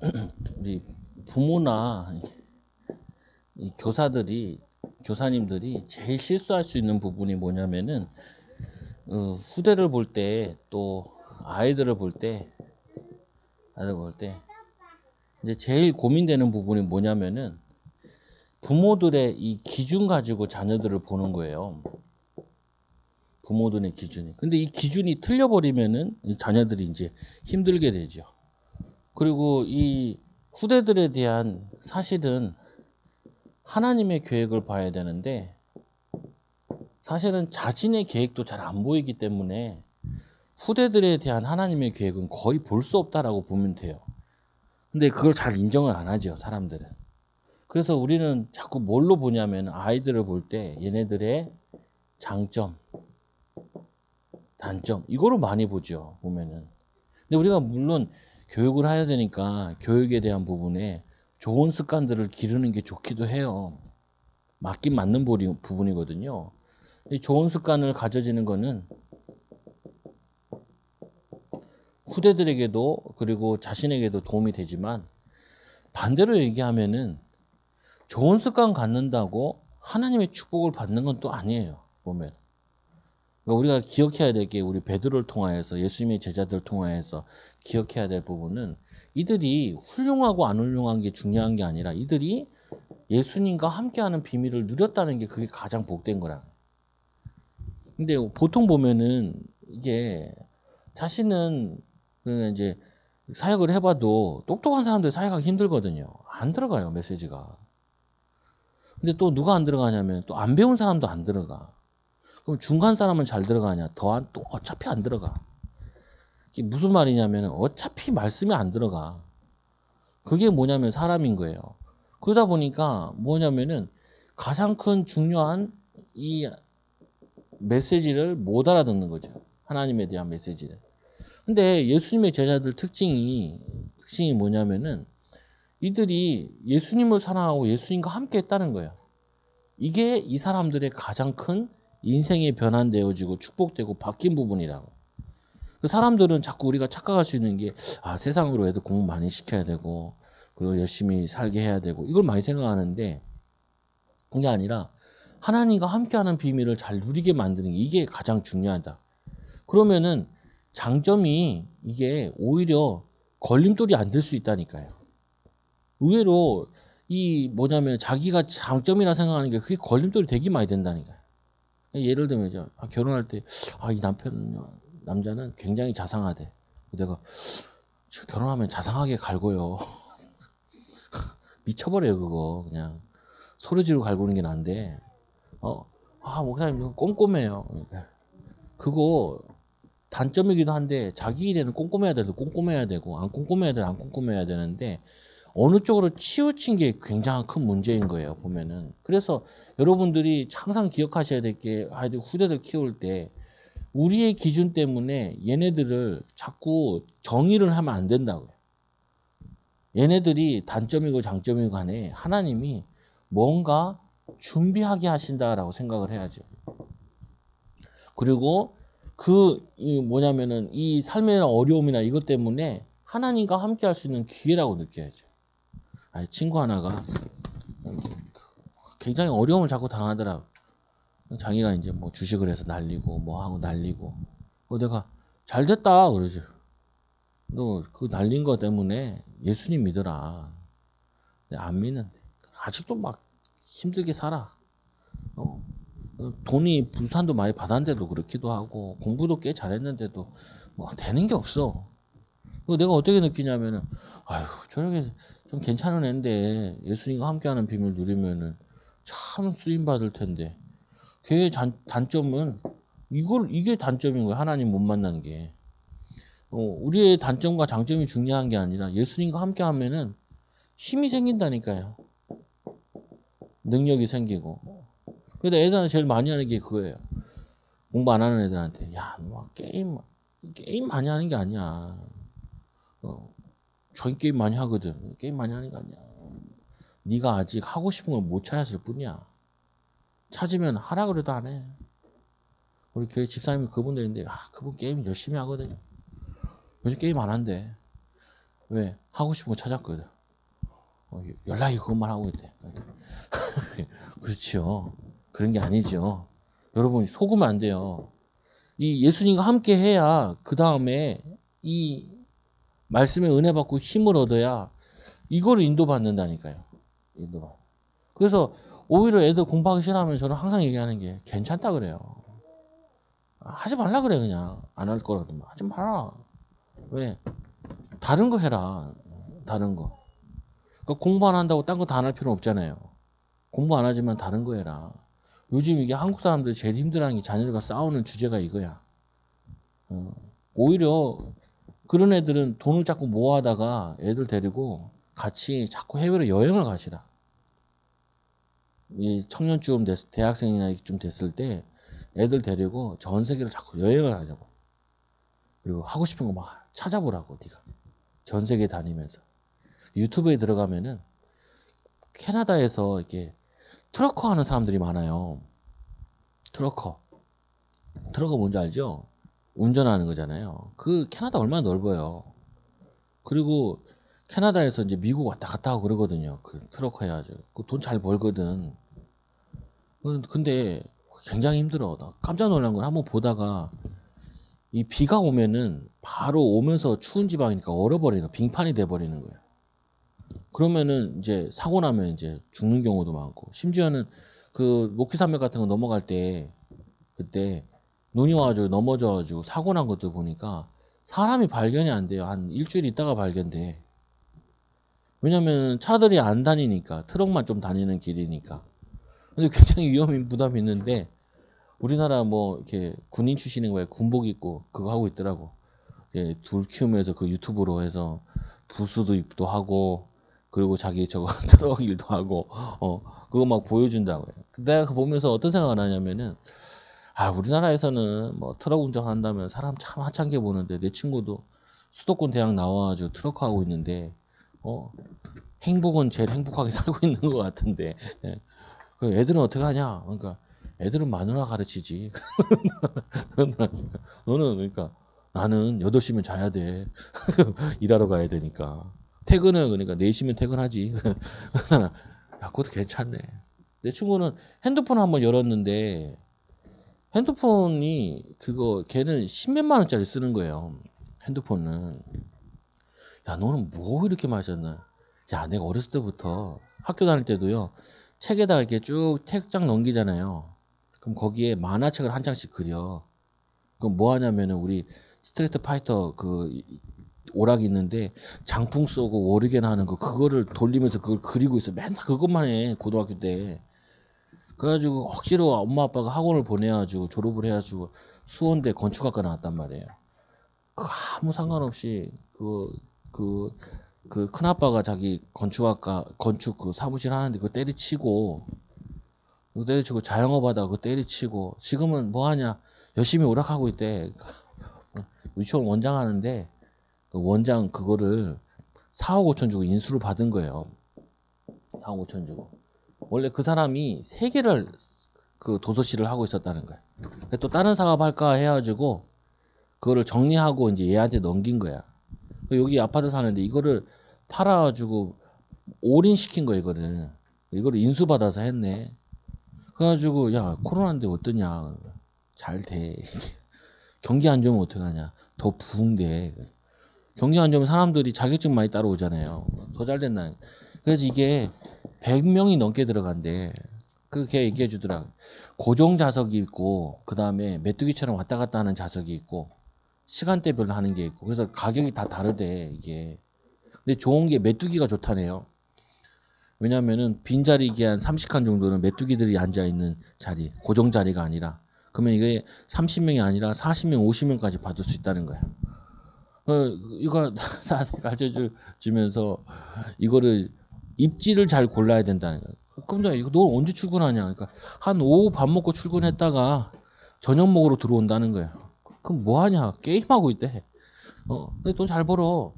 우리 부모나 이 교사들이 교사님들이 제일 실수할 수 있는 부분이 뭐냐면은 어, 후대를 볼 때 또 아이들을 볼 때 아이들 볼 때 이제 제일 고민되는 부분이 뭐냐면은 부모들의 이 기준 가지고 자녀들을 보는 거예요. 부모들의 기준이. 근데 이 기준이 틀려버리면은 이 자녀들이 이제 힘들게 되죠. 그리고 이 후대들에 대한 사실은 하나님의 계획을 봐야 되는데 사실은 자신의 계획도 잘 안 보이기 때문에 후대들에 대한 하나님의 계획은 거의 볼 수 없다라고 보면 돼요. 근데 그걸 잘 인정을 안 하죠, 사람들은. 그래서 우리는 자꾸 뭘로 보냐면 아이들을 볼 때 얘네들의 장점, 단점, 이거로 많이 보죠, 보면은. 근데 우리가 물론 교육을 해야 되니까 교육에 대한 부분에 좋은 습관들을 기르는 게 좋기도 해요. 맞긴 맞는 부분이거든요. 좋은 습관을 가져지는 거는 후대들에게도 그리고 자신에게도 도움이 되지만 반대로 얘기하면은 좋은 습관 갖는다고 하나님의 축복을 받는 건 또 아니에요. 보면 그러니까 우리가 기억해야 될 게 우리 베드로를 통하여서 예수님의 제자들을 통하여서 기억해야 될 부분은 이들이 훌륭하고 안 훌륭한 게 중요한 게 아니라 이들이 예수님과 함께하는 비밀을 누렸다는 게 그게 가장 복된 거라. 근데 보통 보면은 이게 자신은 그 이제 사역을 해봐도 똑똑한 사람들 사역하기 힘들거든요. 안 들어가요 메시지가. 근데 또 누가 안 들어가냐면 또 안 배운 사람도 안 들어가. 그럼 중간 사람은 잘 들어가냐? 더또 어차피 안 들어가. 이게 무슨 말이냐면 어차피 말씀이 안 들어가. 그게 뭐냐면 사람인 거예요. 그러다 보니까 뭐냐면은 가장 큰 중요한 이 메시지를 못 알아듣는 거죠. 하나님에 대한 메시지를. 근데 예수님의 제자들 특징이 특징이 뭐냐면은 이들이 예수님을 사랑하고 예수님과 함께 했다는 거예요. 이게 이 사람들의 가장 큰 인생이 변환되어지고 축복되고 바뀐 부분이라고. 그 사람들은 자꾸 우리가 착각할 수 있는 게, 아, 세상으로 애들 공부 많이 시켜야 되고, 그리고 열심히 살게 해야 되고, 이걸 많이 생각하는데, 그게 아니라, 하나님과 함께하는 비밀을 잘 누리게 만드는 게 이게 가장 중요하다. 그러면은, 장점이 이게 오히려 걸림돌이 안 될 수 있다니까요. 의외로, 이 뭐냐면 자기가 장점이라 생각하는 게 그게 걸림돌이 되게 많이 된다니까요. 예를 들면, 아, 결혼할 때, 아, 이 남편, 남자는 굉장히 자상하대. 내가 결혼하면 자상하게 갈고요. 미쳐버려요 그거 그냥 소리 지르고 갈구는 게 난데 어아 목사님 꼼꼼해요. 그거 단점이기도 한데 자기 일에는 꼼꼼해야 돼도 꼼꼼해야 되고 안 꼼꼼해야 돼도 안 꼼꼼해야 되는데 어느 쪽으로 치우친 게 굉장히 큰 문제인 거예요 보면은 그래서 여러분들이 항상 기억하셔야 될게 후대들 키울 때 우리의 기준 때문에 얘네들을 자꾸 정의를 하면 안 된다고요. 얘네들이 단점이고 장점이고 간에 하나님이 뭔가 준비하게 하신다라고 생각을 해야죠. 그리고 그 뭐냐면은 이 삶의 어려움이나 이것 때문에 하나님과 함께 할 수 있는 기회라고 느껴야죠. 아니, 친구 하나가 굉장히 어려움을 자꾸 당하더라고. 자기가 이제 뭐 주식을 해서 날리고 뭐 하고 날리고. 그 내가 잘 됐다. 그러지. 너 그 날린 거 때문에 예수님 믿어라. 안 믿는데. 아직도 막 힘들게 살아. 어. 돈이 부산도 많이 받았는데도 그렇기도 하고 공부도 꽤 잘했는데도 뭐 되는 게 없어. 내가 어떻게 느끼냐면은 아유 저렇게 좀 괜찮은 애인데 예수님과 함께하는 비밀 누리면은 참 쓰임 받을 텐데 단, 단점은 이걸 이게 단점인 거예요. 하나님 못 만나는 게. 어, 우리의 단점과 장점이 중요한 게 아니라 예수님과 함께 하면은 힘이 생긴다니까요. 능력이 생기고. 그래서 애들한테 제일 많이 하는 게 그거예요. 공부 안 하는 애들한테 야, 뭐 게임 게임 많이 하는 게 아니야. 어, 저희 게임 많이 하거든. 게임 많이 하는 게 아니야. 네가 아직 하고 싶은 걸 못 찾았을 뿐이야. 찾으면 하라 그래도 안 해. 우리 교회 집사님이 그분들인데, 아, 그분 게임 열심히 하거든요. 요즘 게임 안 한대. 왜? 하고 싶은 거 찾았거든. 어, 연락이 그것만 하고 있대. 그렇지요. 그런 게 아니죠. 여러분 속으면 안 돼요. 이 예수님과 함께 해야 그 다음에 이 말씀의 은혜 받고 힘을 얻어야 이거를 인도받는다니까요. 인도받. 그래서 오히려 애들 공부하기 싫어하면 저는 항상 얘기하는 게 괜찮다 그래요. 하지 말라 그래 그냥 안 할 거라도 하지 마라. 왜? 다른 거 해라. 다른 거. 그러니까 공부 안 한다고 딴 거 다 안 할 필요는 없잖아요. 공부 안 하지만 다른 거 해라. 요즘 이게 한국 사람들이 제일 힘들어하는 게 자녀들과 싸우는 주제가 이거야. 어, 오히려 그런 애들은 돈을 자꾸 모아다가 애들 데리고 같이 자꾸 해외로 여행을 가시라. 이 청년쯤 됐, 대학생이나 좀 됐을 때 애들 데리고 전 세계를 자꾸 여행을 하자고. 그리고 하고 싶은 거 막 찾아보라고 네가. 전 세계 다니면서. 유튜브에 들어가면은 캐나다에서 이렇게 트러커 하는 사람들이 많아요. 트러커. 트러커 뭔지 알죠? 운전하는 거잖아요. 그 캐나다 얼마나 넓어요. 그리고 캐나다에서 이제 미국 왔다 갔다 하고 그러거든요. 그 트러커 해가지고. 그 돈 잘 벌거든. 그- 근데 굉장히 힘들어. 나 깜짝 놀란 건 한번 보다가 이 비가 오면은 바로 오면서 추운 지방이니까 얼어버리는 거야. 빙판이 돼버리는 거야. 그러면은 이제 사고 나면 이제 죽는 경우도 많고 심지어는 그 모키산맥 같은 거 넘어갈 때 그때 눈이 와가지고 넘어져가지고 사고 난 것도 보니까 사람이 발견이 안 돼요. 한 일주일 있다가 발견돼. 왜냐면 차들이 안 다니니까 트럭만 좀 다니는 길이니까. 근데 굉장히 위험 부담이 있는데 우리나라 뭐 이렇게 군인 출신인 거에 군복 입고 그거 하고 있더라고. 예, 둘 키우면서 그 유튜브로 해서 부수도 입도 하고 그리고 자기 저거 트럭 일도 하고 어 그거 막 보여준다고요. 내가 보면서 어떤 생각을 하냐면은 아 우리나라에서는 뭐 트럭 운전한다면 사람 참 하찮게 보는데 내 친구도 수도권 대학 나와가지고 트럭 하고 있는데 어 행복은 제일 행복하게 살고 있는 것 같은데 예. 그 애들은 어떻게 하냐? 그러니까 애들은 마누라 가르치지. 너는 그러니까 나는 8시면 자야 돼. 일하러 가야 되니까. 퇴근은 그러니까 4시면 퇴근하지. 야, 그것도 괜찮네. 내 친구는 핸드폰 한번 열었는데 핸드폰이 그거 걔는 십몇만 원짜리 쓰는 거예요. 핸드폰은. 야, 너는 뭐 이렇게 마셨나? 야, 내가 어렸을 때부터 학교 다닐 때도요. 책에다가 이렇게 쭉 책장 넘기잖아요. 그럼 거기에 만화책을 한 장씩 그려. 그럼 뭐 하냐면은 우리 스트레이트 파이터 그 오락이 있는데 장풍 쏘고 워르겐 하는 거 그거를 돌리면서 그걸 그리고 있어. 맨날 그것만 해 고등학교 때. 그래가지고 억지로 엄마 아빠가 학원을 보내가지고 졸업을 해가지고 수원대 건축학과 나왔단 말이에요. 그 아무 상관없이 그 그 그 큰아빠가 자기 건축학과 건축 그 사무실 하는데 그거 때리치고 그거 때리치고 자영업 하다가 그거 때리치고 지금은 뭐 하냐? 열심히 오락하고 있대. 유치원 원장 하는데 그 원장 그거를 4억 5천 주고 인수를 받은 거예요. 4억 5천 주고 원래 그 사람이 세 개를 그 도서실을 하고 있었다는 거야. 또 다른 사업 할까 해가지고 그거를 정리하고 이제 얘한테 넘긴 거야. 그 여기 아파트 사는데 이거를 팔아가지고 올인시킨 거야 이거를. 이거를 인수받아서 했네. 그래가지고 야 코로나인데 어떠냐. 잘 돼. 경기 안 좋으면 어떡하냐. 더 부흥돼. 경기 안 좋으면 사람들이 자격증 많이 따라오잖아요. 더 잘 된다 그래서 이게 100명이 넘게 들어간대. 그렇게 얘기해 주더라 고정 좌석이 있고 그 다음에 메뚜기처럼 왔다 갔다 하는 좌석이 있고 시간대별로 하는 게 있고. 그래서 가격이 다 다르대 이게. 근데 좋은 게 메뚜기가 좋다네요. 왜냐면은 빈자리기 한 30칸 정도는 메뚜기들이 앉아 있는 자리 고정 자리가 아니라. 그러면 이게 30명이 아니라 40명 50명까지 받을 수 있다는 거야. 어, 이거 나한테 가르쳐 주면서 이거를 입지를 잘 골라야 된다는 거야 그럼 나 이거 너 언제 출근하냐 그러니까 한 오후 밥 먹고 출근했다가 저녁 먹으러 들어온다는 거야 그럼 뭐 하냐? 게임하고 있대. 어, 근데 돈 잘 벌어.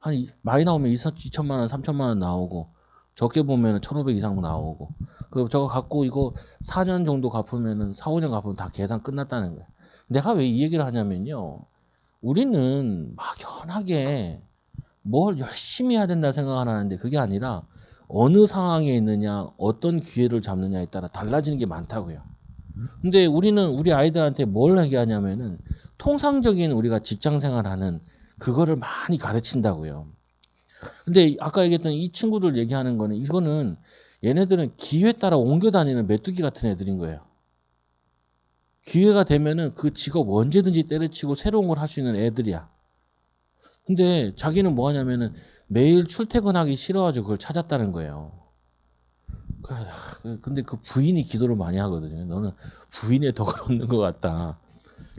한 이- 많이 나오면 2, 2천만 원, 3천만 원 나오고 적게 보면은 1,500 이상 나오고. 그 저거 갖고 이거 4년 정도 갚으면은 4, 5년 갚으면 다 계산 끝났다는 거야. 내가 왜 이 얘기를 하냐면요. 우리는 막연하게 뭘 열심히 해야 된다 생각하는데 그게 아니라 어느 상황에 있느냐, 어떤 기회를 잡느냐에 따라 달라지는 게 많다고요. 근데 우리는 우리 아이들한테 뭘 얘기하냐면은 통상적인 우리가 직장 생활하는 그거를 많이 가르친다고요. 근데 아까 얘기했던 이 친구들 얘기하는 거는 이거는 얘네들은 기회에 따라 옮겨 다니는 메뚜기 같은 애들인 거예요. 기회가 되면은 그 직업 언제든지 때려치고 새로운 걸 할 수 있는 애들이야. 근데 자기는 뭐 하냐면은 매일 출퇴근하기 싫어가지고 그걸 찾았다는 거예요. 그- 근데 그 부인이 기도를 많이 하거든요. 너는 부인의 덕을 얻는 것 같다.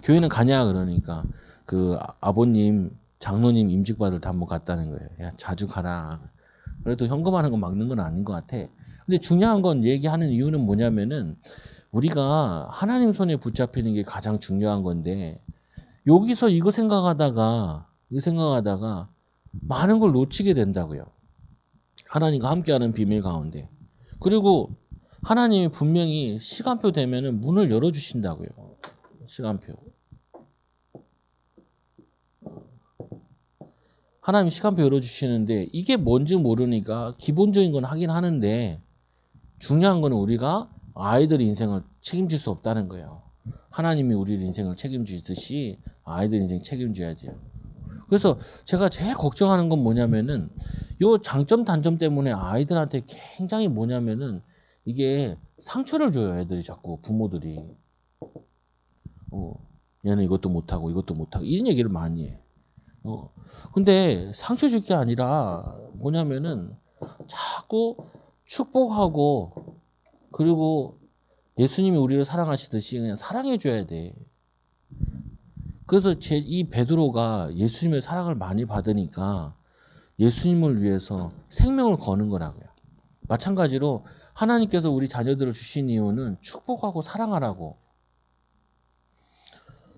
교회는 가냐 그러니까 그 아- 아버님 장로님 임직 받을 때 한번 갔다는 거예요. 야 자주 가라. 그래도 현금하는 거 막는 건 아닌 것 같아. 근데 중요한 건 얘기하는 이유는 뭐냐면은 우리가 하나님 손에 붙잡히는 게 가장 중요한 건데 여기서 이거 생각하다가 이거 생각하다가 많은 걸 놓치게 된다고요. 하나님과 함께하는 비밀 가운데. 그리고 하나님이 분명히 시간표 되면은 문을 열어주신다고요. 시간표. 하나님 시간표 열어주시는데 이게 뭔지 모르니까 기본적인 건 하긴 하는데 중요한 거는 우리가 아이들 인생을 책임질 수 없다는 거예요. 하나님이 우리 인생을 책임지듯이 아이들 인생 책임져야 돼요. 그래서 제가 제일 걱정하는 건 뭐냐면은 요 장점 단점 때문에 아이들한테 굉장히 뭐냐면은 이게 상처를 줘요 애들이 자꾸 부모들이 어 얘는 이것도 못하고 이것도 못하고 이런 얘기를 많이 해. 어 근데 상처 줄 게 아니라 뭐냐면은 자꾸 축복하고 그리고 예수님이 우리를 사랑하시듯이 그냥 사랑해 줘야 돼. 그래서 제 이 베드로가 예수님의 사랑을 많이 받으니까 예수님을 위해서 생명을 거는 거라고요. 마찬가지로 하나님께서 우리 자녀들을 주신 이유는 축복하고 사랑하라고.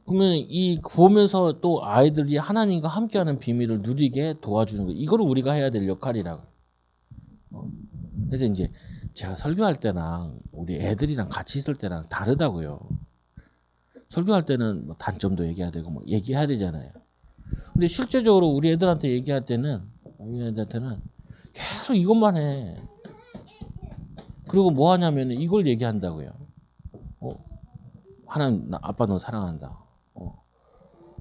그러면 이 보면서 또 아이들이 하나님과 함께하는 비밀을 누리게 도와주는 거. 이거를 우리가 해야 될 역할이라고. 어. 그래서 이제 제가 설교할 때랑 우리 애들이랑 같이 있을 때랑 다르다고요. 설교할 때는 뭐 단점도 얘기해야 되고 뭐 얘기해야 되잖아요. 근데 실제적으로 우리 애들한테 얘기할 때는 우리 애들한테는 계속 이것만 해. 그리고 뭐 하냐면 이걸 얘기한다고요. 어, 하나님 나 아빠 너 사랑한다. 어,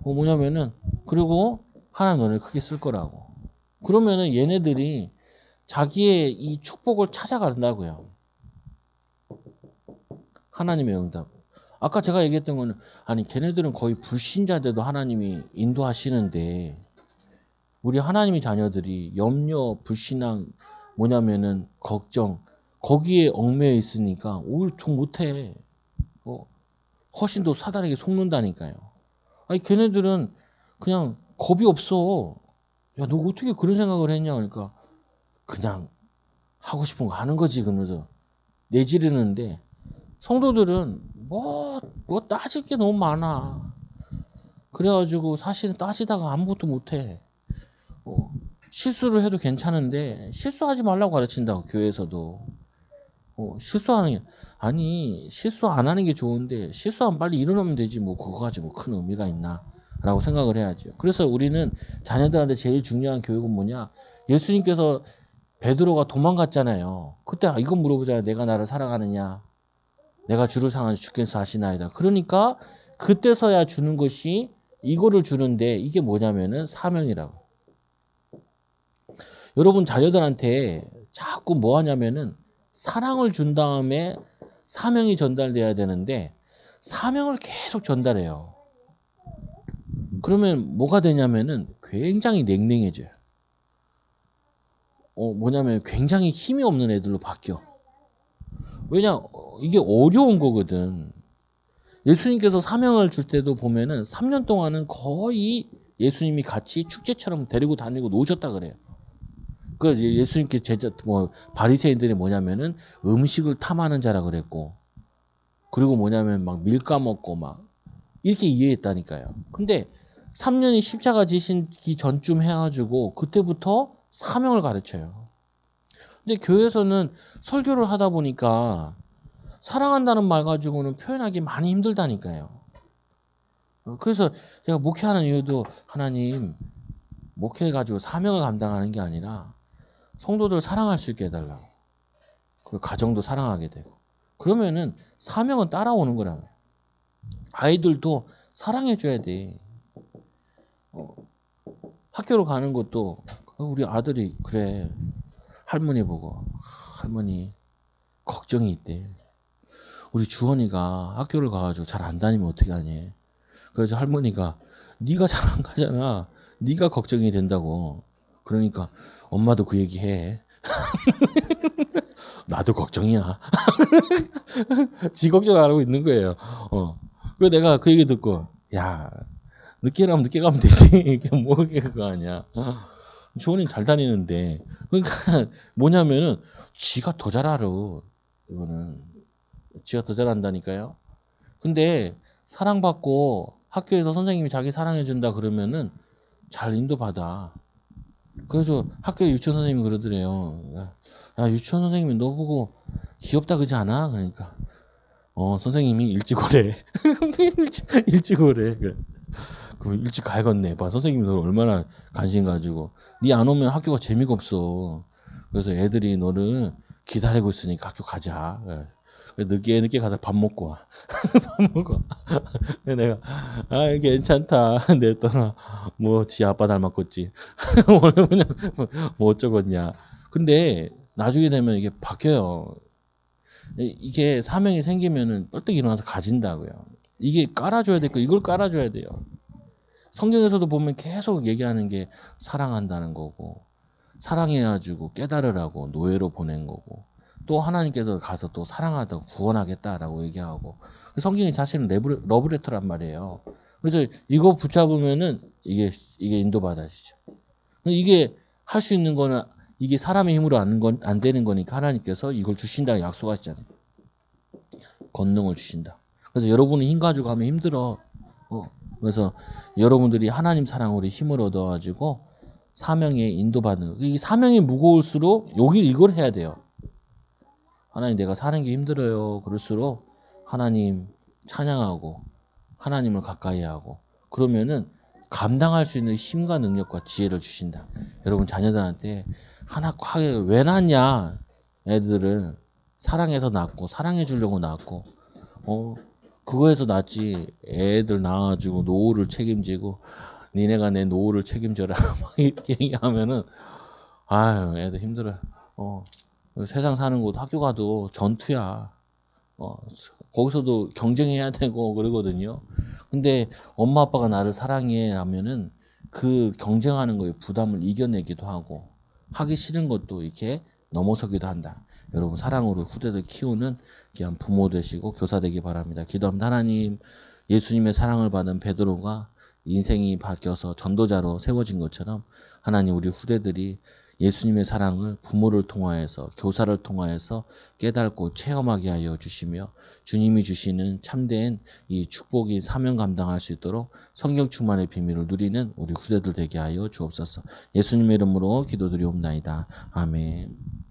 어 뭐냐면은 그리고 하나님 너를 크게 쓸 거라고. 그러면은 얘네들이 자기의 이 축복을 찾아간다고요. 하나님의 응답. 아까 제가 얘기했던 거는 아니 걔네들은 거의 불신자들도 하나님이 인도하시는데 우리 하나님의 자녀들이 염려, 불신앙 뭐냐면은 걱정 거기에 얽매여 있으니까 오일통 못해. 어, 훨씬 더 사단에게 속는다니까요. 아니 걔네들은 그냥 겁이 없어. 야 너 어떻게 그런 생각을 했냐 그러니까 그냥 하고 싶은 거 하는 거지 그러면서 내지르는데 성도들은 뭐, 뭐 따질 게 너무 많아. 그래가지고 사실은 따지다가 아무것도 못해. 어, 실수를 해도 괜찮은데 실수하지 말라고 가르친다고 교회에서도. 어, 실수하는 게 아니 실수 안 하는 게 좋은데 실수하면 빨리 일어나면 되지 뭐. 그거 가지고 큰 의미가 있나? 라고 생각을 해야죠. 그래서 우리는 자녀들한테 제일 중요한 교육은 뭐냐? 예수님께서 베드로가 도망갔잖아요. 그때 아, 이건 물어보잖아요 내가 나를 사랑하느냐 내가 주를 사랑하는 주께서 하시나이다 그러니까 그때서야 주는 것이 이거를 주는데 이게 뭐냐면은 사명이라고 여러분 자녀들한테 자꾸 뭐 하냐면은 사랑을 준 다음에 사명이 전달돼야 되는데 사명을 계속 전달해요. 그러면 뭐가 되냐면은 굉장히 냉랭해져요. 어, 뭐냐면 굉장히 힘이 없는 애들로 바뀌어. 왜냐, 어, 이게 어려운 거거든. 예수님께서 사명을 줄 때도 보면은 3년 동안은 거의 예수님이 같이 축제처럼 데리고 다니고 노셨다 그래요. 그 예수님께 제자 뭐 바리새인들이 뭐냐면은 음식을 탐하는 자라 그랬고 그리고 뭐냐면 막 밀가 먹고 막 이렇게 이해했다니까요. 근데 3년이 십자가 지신기 전쯤 해가지고 그때부터 사명을 가르쳐요. 근데 교회에서는 설교를 하다 보니까 사랑한다는 말 가지고는 표현하기 많이 힘들다니까요. 그래서 제가 목회하는 이유도 하나님 목회해가지고 사명을 감당하는 게 아니라 성도들 사랑할 수 있게 해달라고. 그 가정도 사랑하게 되고. 그러면은 사명은 따라오는 거라며. 아이들도 사랑해줘야 돼. 어, 학교로 가는 것도 우리 아들이 그래. 할머니 보고 할머니 걱정이 있대. 우리 주원이가 학교를 가가지고 잘 안 다니면 어떻게 하니? 그래서 할머니가 네가 잘 안 가잖아. 네가 걱정이 된다고. 그러니까 엄마도 그 얘기 해. 나도 걱정이야. 지 걱정 안 하고 있는 거예요. 어. 그 내가 그 얘기 듣고 야 늦게 가면 늦게 가면 되지. 이게 뭐 그거 아니야. 주원이 잘 다니는데 그러니까 뭐냐면은 지가 더 잘 알아. 이거는 지가 더 잘한다니까요. 근데 사랑받고 학교에서 선생님이 자기 사랑해준다 그러면은 잘 인도받아. 그래서 학교 유치원 선생님이 그러더래요. 야, 야, 유치원 선생님이 너 보고 귀엽다 그러지 않아? 그러니까 어 선생님이 일찍 오래. 일찍, 일찍 오래. 그래. 그럼 일찍 가야겠네. 봐 선생님이 너 얼마나 관심 가지고 니 안 오면 학교가 재미가 없어. 그래서 애들이 너를 기다리고 있으니까 학교 가자. 그래. 늦게 늦게 가서 밥 먹고 와. 밥. 와. 내가 아 괜찮다. 냈더라. 뭐지 아빠 닮았겠지. 오늘 그냥 뭐 어쩌겠냐. 근데 나중에 되면 이게 바뀌어요. 이게 사명이 생기면은 뻘떡 일어나서 가진다고요. 이게 깔아줘야 될거 이걸 깔아줘야 돼요. 성경에서도 보면 계속 얘기하는 게 사랑한다는 거고 사랑해가지고 깨달으라고 노예로 보낸 거고 또 하나님께서 가서 또 사랑하다고 구원하겠다라고 얘기하고 성경이 자신은 레브, 러브레터란 말이에요. 그래서 이거 붙잡으면은 이게 이게 인도받아지죠. 이게 할 수 있는 거는 이게 사람의 힘으로 안, 건, 안 되는 거니까 하나님께서 이걸 주신다 약속하시잖아요. 권능을 주신다. 그래서 여러분이 힘 가지고 하면 힘들어. 어. 그래서 여러분들이 하나님 사랑으로 힘을 얻어가지고 사명에 인도받는 이 사명이 무거울수록 여기 이걸 해야 돼요. 하나님 내가 사는 게 힘들어요. 그럴수록 하나님 찬양하고 하나님을 가까이 하고 그러면은 감당할 수 있는 힘과 능력과 지혜를 주신다. 여러분 자녀들한테 하나 하게 왜 낳냐? 애들은 사랑해서 낳고 사랑해 주려고 낳고 어 그거에서 낳지. 애들 낳아가지고 노후를 책임지고 니네가 내 노후를 책임져라. 막 얘기하면은 아유 애들 힘들어. 어 세상 사는 곳 학교 가도 전투야. 어 거기서도 경쟁해야 되고 그러거든요. 근데 엄마 아빠가 나를 사랑해 하면은 그 경쟁하는 거에 부담을 이겨내기도 하고 하기 싫은 것도 이렇게 넘어서기도 한다. 여러분 사랑으로 후대들 키우는 귀한 부모 되시고 교사 되기 바랍니다. 기도합니다. 하나님 예수님의 사랑을 받은 베드로가 인생이 바뀌어서 전도자로 세워진 것처럼 하나님 우리 후대들이 예수님의 사랑을 부모를 통하여서 교사를 통하여서 깨닫고 체험하게 하여 주시며 주님이 주시는 참된 이 축복이 사명 감당할 수 있도록 성경 충만의 비밀을 누리는 우리 후대들 되게 하여 주옵소서. 예수님의 이름으로 기도드리옵나이다. 아멘.